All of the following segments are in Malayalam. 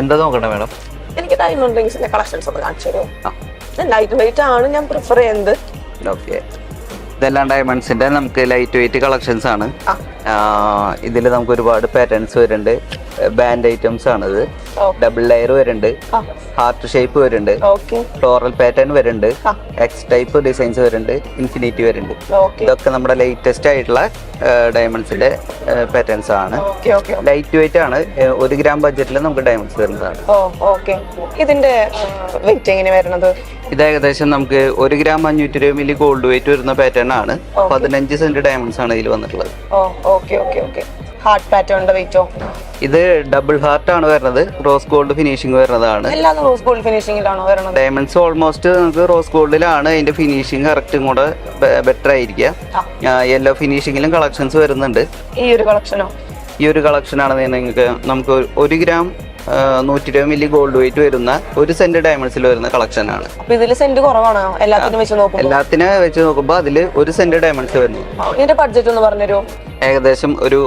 എന്താ നോക്കണ്ടേ മാഡം? എനിക്ക് ഡയമണ്ട് റിംഗ്സിന്റെ കളക്ഷൻസ് ഒന്ന് കാണിച്ചു തരുമോ? ലൈറ്റ് വെയിറ്റ് ആണ് ഞാൻ പ്രിഫർ ചെയ്യുന്നത് ഓക്കെ ഇതെല്ലാം ഡയമണ്ട്സിന്റെ നമുക്ക് ലൈറ്റ് വെയിറ്റ് കളക്ഷൻസ് ആണ്. ഇതിൽ നമുക്ക് ഒരുപാട് പാറ്റേൺസ് വരുന്നുണ്ട്. ബാൻഡ് ഐറ്റംസ് ആണ് ഇത് ഡബിൾ ലെയർ വരുന്നുണ്ട്. ഹാർട്ട് ഷേപ്പ് വരുന്നുണ്ട്. ഫ്ലോറൽ പാറ്റേൺ വരുന്നുണ്ട്. എക്സ് ടൈപ്പ് ഡിസൈൻസ് വരുന്നുണ്ട്. ഇൻഫിനിറ്റി വരുന്നുണ്ട്. ഇതൊക്കെ നമ്മുടെ ലേറ്റസ്റ്റ് ആയിട്ടുള്ള ഡയമണ്ട്സിന്റെ പാറ്റേൺസ് ആണ്. ലൈറ്റ് വെയിറ്റ് ആണ്. ഒരു ഗ്രാം ബഡ്ജറ്റിൽ നമുക്ക് ഡയമണ്ട്സ് വരുന്നതാണ് ഇതിന്റെ വെയിറ്റ് എങ്ങനെ വരുന്നത്? ഇത് ഏകദേശം നമുക്ക് ഒരു ഗ്രാം അഞ്ഞൂറ്റി രൂപ മില്ലി ഗോൾഡ് വെയിറ്റ് വരുന്ന പാറ്റേൺ ആണ്. പതിനഞ്ച് സെന്റ് ഡയമണ്ട്സ് ആണ് ഇതിൽ വന്നിട്ടുള്ളത്. Okay okay okay. Heart pattern ഉണ്ട് വെയിറ്റോ? ഇത് ഡബിൾ ഹാർട്ട് ആണ് വരുന്നത്. റോസ് ഗോൾഡ് ഫിനിഷിംഗ് വരുന്നതാണ്. എല്ലാം റോസ് ഗോൾഡ് ഫിനിഷിംഗിലാണോ വരുന്നത്? ഡയമണ്ട്സ് ഓൾമോസ്റ്റ് നമുക്ക് റോസ് ഗോൾഡിലാണ് അതിന്റെ ഫിനിഷിംഗ് കറക്റ്റും കൂടെ ബെറ്റർ ആയിരിക്കുക യെല്ലോ ഫിനിഷിംഗിലും കളക്ഷൻസ് വരുന്നുണ്ട്. ഈ ഒരു കളക്ഷനോ ഈ ഒരു കളക്ഷൻ ആണ് നിങ്ങൾക്ക് നമുക്ക് ഒരു ഗ്രാം നൂറ്റി ഇരുപത് മില്ലി ഗോൾഡ് വെയിറ്റ് വരുന്ന ഒരു സെന്റ് ഡയമണ്ട്സിൽ വരുന്ന കളക്ഷൻ ആണ്. അപ്പൊ ഇതിൽ സെന്റ് കുറവാണോ? എല്ലാത്തിനും വെച്ച് നോക്കുമ്പോൾ എല്ലാത്തിനെ വെച്ച് നോക്കുമ്പോൾ അതിൽ ഒരു സെന്റ് ഡയമണ്ട്സ് വരുന്നു. ഇതിന്റെ ബഡ്ജറ്റ് ഒന്ന് പറഞ്ഞുതരുമോ? ഏകദേശം ഒരു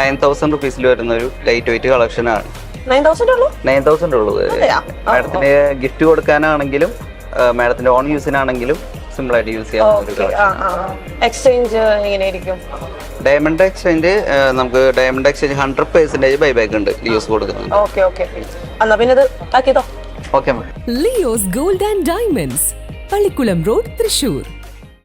നയൻ തൗസൻഡ് റുപ്പീസിൽ വരുന്ന ഒരു ലൈറ്റ് വെയിറ്റ് കളക്ഷൻ ആണ്. നയൻ തൗസൻഡ് ഉള്ളൂ? നയൻ തൗസൻഡ് ഉള്ളൂ. മാഡത്തിന് ഗിഫ്റ്റ് കൊടുക്കാനാണെങ്കിലും മാഡത്തിന്റെ ഓൺ യൂസിനാണെങ്കിലും സിമ്പിൾ ആയിട്ട് യൂസ് ചെയ്യാൻ എക്സ്ചേഞ്ച് എങ്ങനെയായിരിക്കും? ഡയമണ്ട് എക്സ്ചേഞ്ച് നമുക്ക് diamond exchange hundred percentage buyback ഉണ്ട് ലിയോസ് കൊടുക്കുന്നത് ഓക്കെ ഓക്കെ എന്നാ പിന്നെ ഇത് ആക്കിയതോ? Okay Leos gold and diamonds Pallikulam road Thrissur